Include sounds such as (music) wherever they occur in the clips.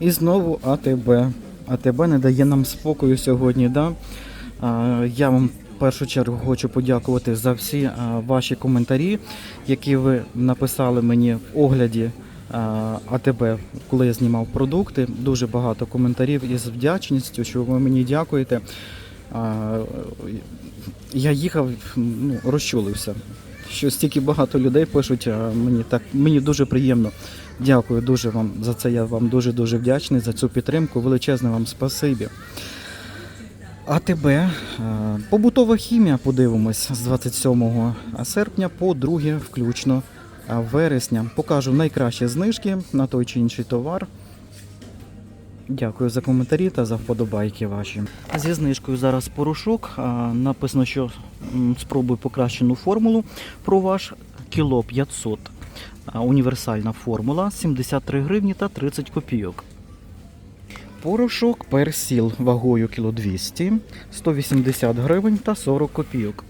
І знову АТБ. АТБ не дає нам спокою сьогодні. Да? Я вам в першу чергу хочу подякувати за всі ваші коментарі, які ви написали мені в огляді АТБ, коли я знімав продукти. Дуже багато коментарів із вдячністю, що ви мені дякуєте. Я їхав, ну, розчулився. Що стільки багато людей пишуть, мені так мені дуже приємно. Дякую дуже вам за це. Я вам дуже дуже вдячний за цю підтримку. Величезне вам спасибі. АТБ, е, побутова хімія, подивимось з 27 серпня по 2 включно е, вересня. Покажу найкращі знижки на той чи інший товар. Дякую за коментарі та за вподобайки ваші. Зі знижкою зараз порошок. Написано, що м, спробуй покращену формулу про ваш кіло 500. Універсальна формула 73 гривні та 30 копійок. Порошок персіл вагою кіло 200, 180 гривень та 40 копійок.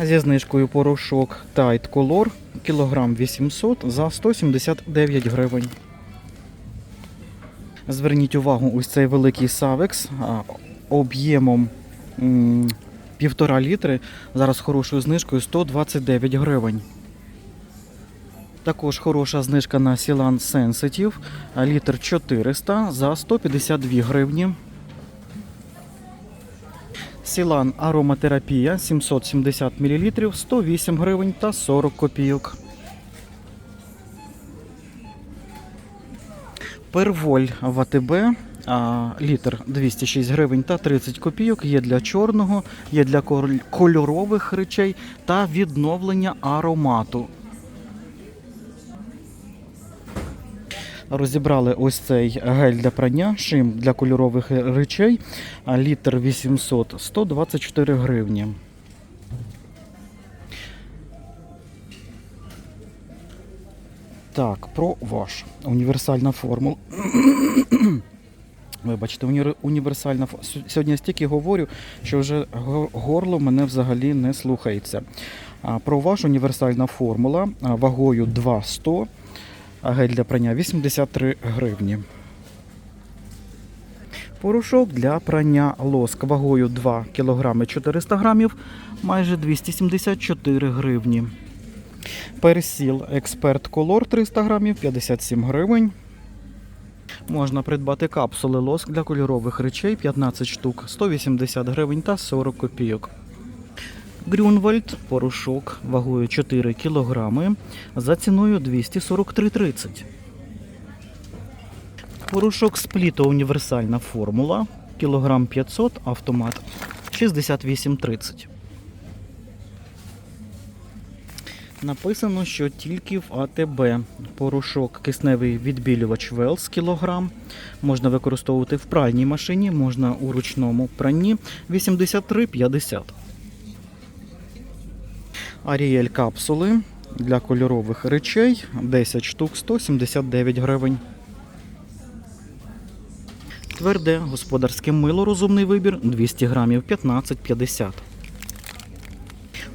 Зі знижкою порошок Tide Color кілограм 800 за 179 гривень. Зверніть увагу, ось цей великий Савекс об'ємом м, півтора літри. Зараз хорошою знижкою 129 гривень. Також хороша знижка на Сілан Sensitive, літр 400 за 152 гривні. Сілан ароматерапія 770 мл 108 гривень та 40 копійок. Перволь в АТБ літр 206 гривень та 30 копійок. Є для чорного, є для кольорових речей та відновлення аромату. Розібрали ось цей гель для прання, шим для кольорових речей, літр 800 124 гривні. Так, про ваш універсальна формула. (coughs) Вибачте, універсальна Сьогодні я стільки говорю, що вже горло мене взагалі не слухається. Про ваш універсальна формула вагою 2,100, а гель для прання 83 гривні. Порошок для прання лоск вагою 2 кг 400 грамів, майже 274 гривні. Персіл Експерт Колор 300 грамів 57 гривень. Можна придбати капсули лоск для кольорових речей 15 штук 180 гривень та 40 копійок. Грюнвальд порошок вагою 4 кг за ціною 243,30. Порошок спліто універсальна формула кілограм 500 автомат 68,30. Написано, що тільки в АТБ порошок кисневий відбілювач Велс кілограм. Можна використовувати в пральній машині, можна у ручному пранні 83,50. Аріель капсули для кольорових речей 10 штук 179 гривень. Тверде господарське мило розумний вибір 200 грамів 15,50.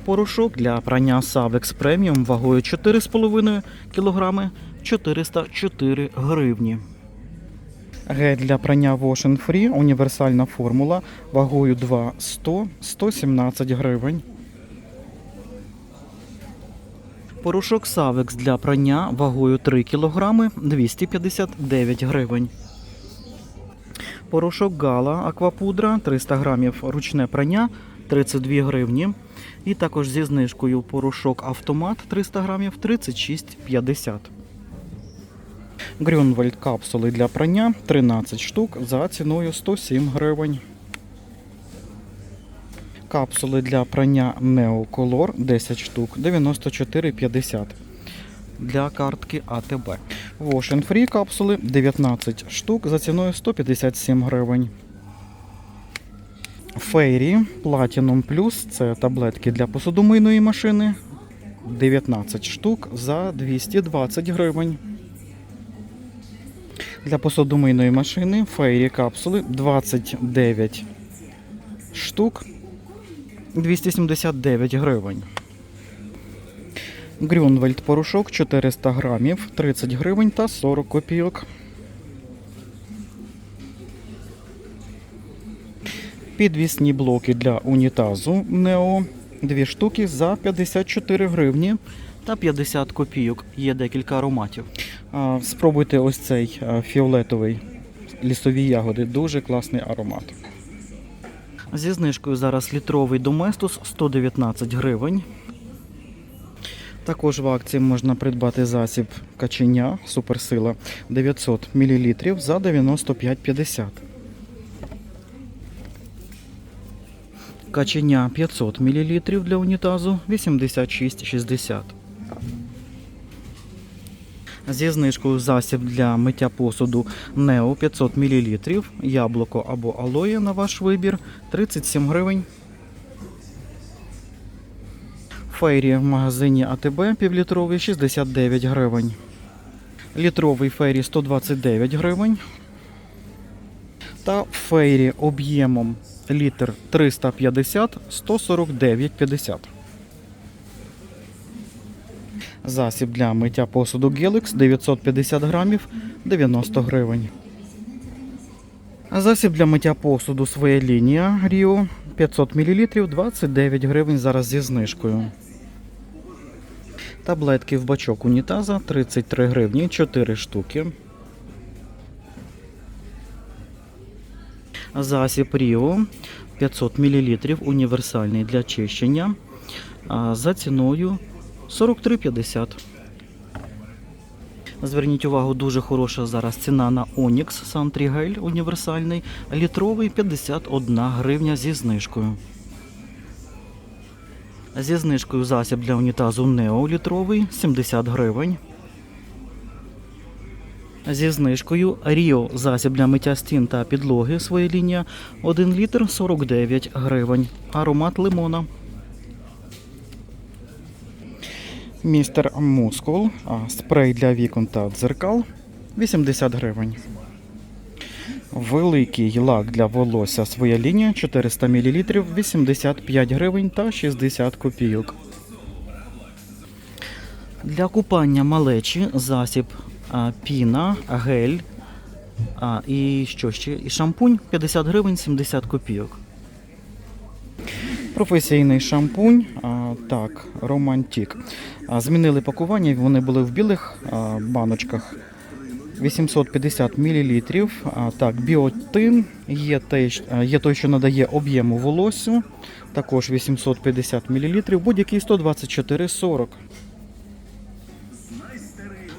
Порошок для прання Savex Premium вагою 4,5 кг 404 гривні. Гель для прання and Free універсальна формула вагою 2,100 117 гривень. Порошок Savex для прання вагою 3 кг 259 гривень. Порошок Гала Аквапудра 300 грамів ручне прання 32 гривні. І також зі знижкою порошок автомат 300 грамів 36,50. Грюнвальд капсули для прання 13 штук за ціною 107 гривень. Капсули для прання Neo 10 штук 94,50 для картки АТБ. Wash Free капсули 19 штук за ціною 157 гривень. Фейрі Platinum Plus це таблетки для посудомийної машини 19 штук за 220 гривень. Для посудомийної машини Фейрі капсули 29 штук 279 гривень. Грюнвельд порошок 400 грамів, 30 гривень та 40 копійок. Підвісні блоки для унітазу Нео. Дві штуки за 54 гривні та 50 копійок. Є декілька ароматів. Спробуйте ось цей фіолетовий лісові ягоди. Дуже класний аромат. Зі знижкою зараз літровий доместус 119 гривень. Також в акції можна придбати засіб каченя суперсила 900 мл за 95,50. Каченя 500 мл для унітазу 86,60. Зі знижкою засіб для миття посуду Нео 500 мл, яблуко або алоє на ваш вибір 37 гривень. Фейрі в магазині АТБ півлітровий 69 гривень. Літровий фейрі 129 гривень. Та фейрі об'ємом літр 350 149,50. Засіб для миття посуду Gelix 950 грамів 90 гривень. Засіб для миття посуду своя лінія Rio 500 мл 29 гривень зараз зі знижкою. Таблетки в бачок унітаза 33 гривні 4 штуки. Засіб Rio 500 мл універсальний для чищення за ціною 43,50. Зверніть увагу, дуже хороша зараз ціна на Onyx Santrigel універсальний, літровий 51 гривня зі знижкою. Зі знижкою засіб для унітазу Neo літровий 70 гривень. Зі знижкою Rio засіб для миття стін та підлоги своя лінія 1 літр 49 гривень. Аромат лимона. Містер Мускул, спрей для вікон та дзеркал 80 гривень. Великий лак для волосся своя лінія 400 мл 85 гривень та 60 копійок. Для купання малечі засіб піна, гель і що ще? І шампунь 50 гривень 70 копійок. Професійний шампунь, так, романтик. А, змінили пакування, вони були в білих баночках. 850 мл. Так, біотин є той, є той, що надає об'єму волосю. Також 850 мл. Будь-який 124,40.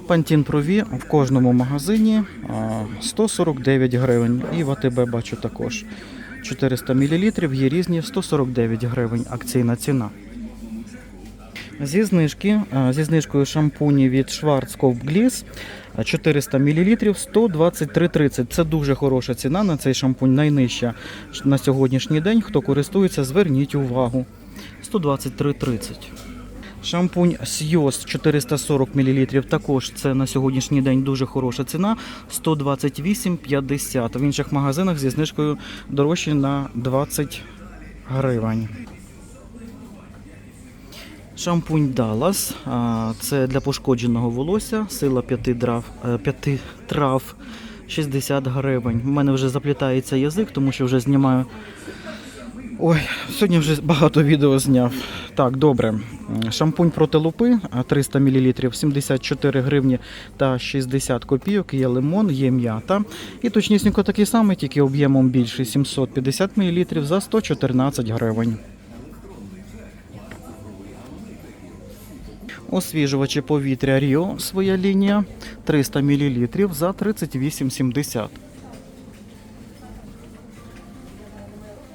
Пантін Прові в кожному магазині 149 гривень. І в АТБ бачу також 400 мл, є різні 149 гривень акційна ціна. Зі знижки, зі знижкою шампуні від Schwarzkopf Gliss 400 мл 123,30. Це дуже хороша ціна на цей шампунь, найнижча на сьогоднішній день. Хто користується, зверніть увагу. 123,30. Шампунь Сйоз 440 мл. Також це на сьогоднішній день дуже хороша ціна 128,50. В інших магазинах зі знижкою дорожче на 20 гривень. Шампунь а, Це для пошкодженого волосся. Сила 5 трав, 5 трав 60 гривень. У мене вже заплітається язик, тому що вже знімаю. Ой, сьогодні вже багато відео зняв. Так, добре. Шампунь проти лупи а, 300 мл 74 гривні та 60 копійок. Є лимон, є м'ята. І точнісінько такий самий, тільки об'ємом більший 750 мл за 114 гривень. Освіжувачі повітря Ріо своя лінія 300 мл за 38,70.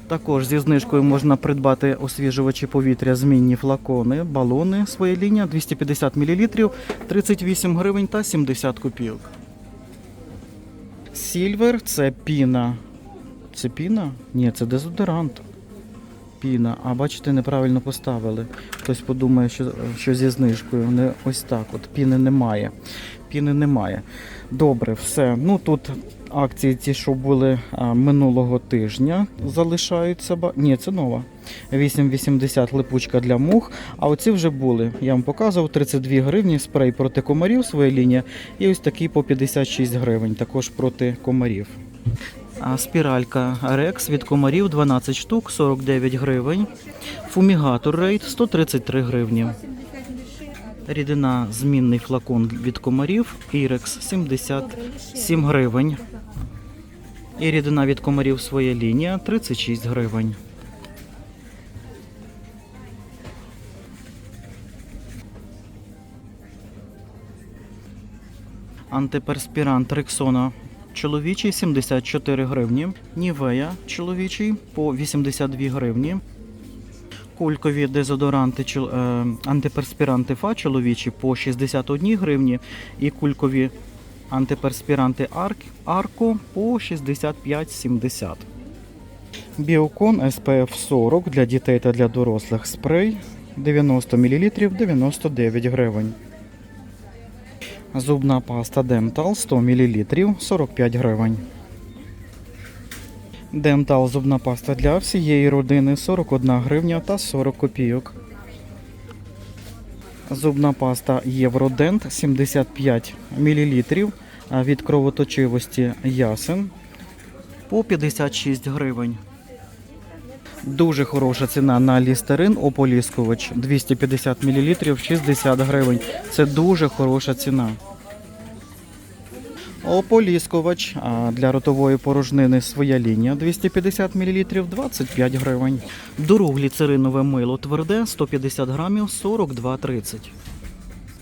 Також зі знижкою можна придбати освіжувачі повітря, змінні флакони, балони своя лінія 250 мл 38 гривень та 70 копійок. Сільвер це піна. Це піна? Ні, це дезодорант. Піна. А бачите, неправильно поставили. Хтось подумає, що, що зі знижкою. Не ось так. От піни немає. Піни немає. Добре, все. Ну тут акції ті, що були минулого тижня, залишаються. Ні, це нова. 8,80 липучка для мух. А оці вже були. Я вам показував 32 гривні спрей проти комарів своя лінія. І ось такий по 56 гривень, також проти комарів. Спіралька Рекс від комарів 12 штук, 49 гривень. Фумігатор рейд 133 гривні. Рідина змінний флакон від комарів Ірекс 77 гривень. І рідина від комарів своя лінія 36 гривень. Антиперспірант Рексона чоловічий 74 гривні. Нівея чоловічий по 82 гривні. Кулькові дезодоранти е, антиперспіранти ФА чоловічі по 61 гривні. І кулькові антиперспіранти Арк, Арко по 65,70. Біокон SPF 40 для дітей та для дорослих спрей 90 мл 99 гривень. Зубна паста Dental 100 мл 45 гривень. Dental зубна паста для всієї родини 41 гривня та 40 копійок. Зубна паста Євродент 75 мл від кровоточивості ясен по 56 гривень. Дуже хороша ціна на лістерин ополіскувач 250 мл 60 гривень. Це дуже хороша ціна. Ополіскувач для ротової порожнини своя лінія 250 мл 25 гривень. Дурогліцеринове мило тверде 150 грамів 42,30.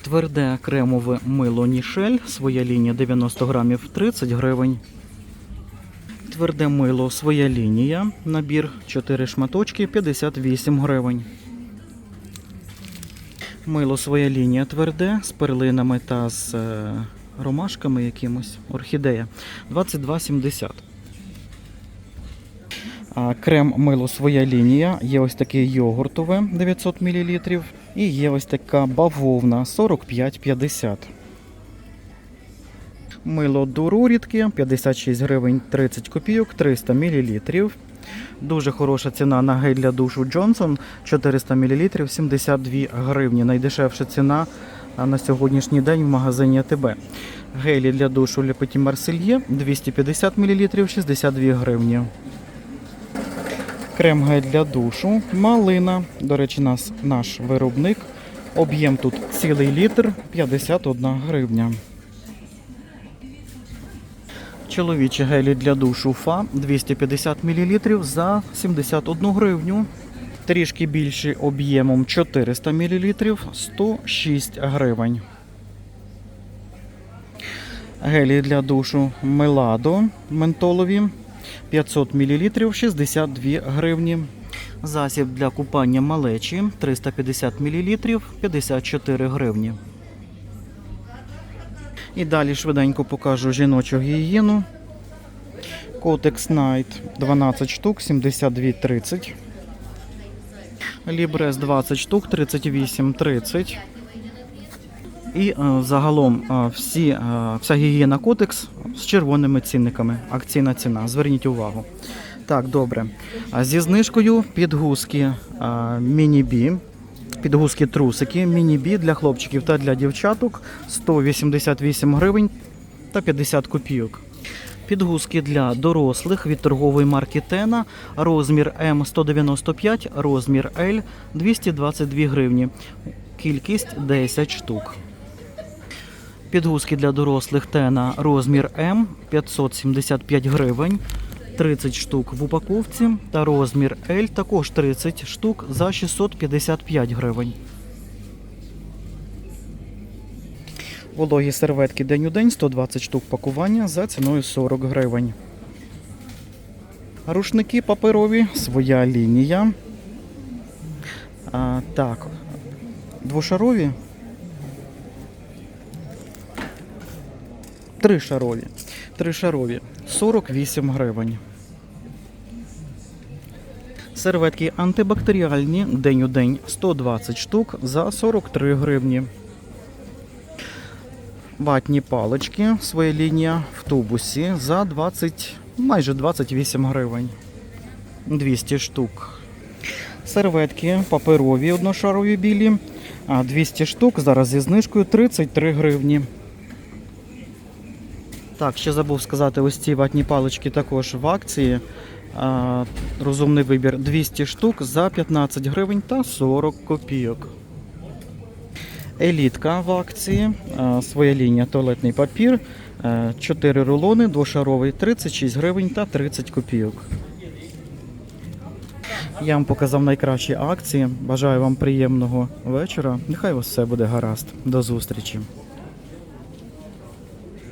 Тверде кремове мило Нішель своя лінія 90 грамів 30 гривень. Тверде мило своя лінія. Набір 4 шматочки 58 гривень. Мило своя лінія тверде з перлинами та з е, ромашками якимось. Орхідея 22,70. А крем мило своя лінія. Є ось таке йогуртове 900 мл. І є ось така бавовна 45,50. Мило дуру рідке 56 гривень 30 копійок 300 мл. Дуже хороша ціна на гель для душу Johnson 400 мл 72 гривні. Найдешевша ціна на сьогоднішній день в магазині АТБ. Гелі для душу Petit Marseille 250 мл 62 гривні. Крем гель для душу, малина. До речі, нас наш виробник. Об'єм тут цілий літр 51 гривня. Чоловічі гелі для душу ФА 250 мл за 71 гривню. Трішки більший об'ємом 400 мл 106 гривень. Гелі для душу Меладо ментолові 500 мл 62 гривні. Засіб для купання малечі 350 мл 54 гривні. І далі швиденько покажу жіночу гігієну. Котекс Найт 12 штук 72,30. Лібрес 20 штук 38,30. І е, загалом е, всі, е, вся гігієна Котекс з червоними цінниками. Акційна ціна. Зверніть увагу. Так, добре. Зі знижкою підгузки міні-бі. Підгузки трусики, міні-бі для хлопчиків та для дівчаток 188 гривень та 50 копійок. Підгузки для дорослих від торгової марки Тена, розмір М 195, розмір L 222 гривні. Кількість 10 штук. Підгузки для дорослих Тена, розмір М 575 гривень. 30 штук в упаковці та розмір L також 30 штук за 655 гривень. Вологі серветки день у день 120 штук пакування за ціною 40 гривень. Рушники паперові, своя лінія. А, так, двошарові. Тришарові. Тришарові 48 гривень. Серветки антибактеріальні день у день 120 штук за 43 гривні. Ватні палички, своя лінія в тубусі за 20, майже 28 гривень. 200 штук. Серветки паперові одношарові білі. 200 штук зараз зі знижкою 33 гривні. Так, ще забув сказати, ось ці ватні палички також в акції. А, розумний вибір 200 штук за 15 гривень та 40 копійок. Елітка в акції, а, своя лінія туалетний папір, 4 рулони, двошаровий 36 гривень та 30 копійок. Я вам показав найкращі акції. Бажаю вам приємного вечора. Нехай у вас все буде гаразд. До зустрічі.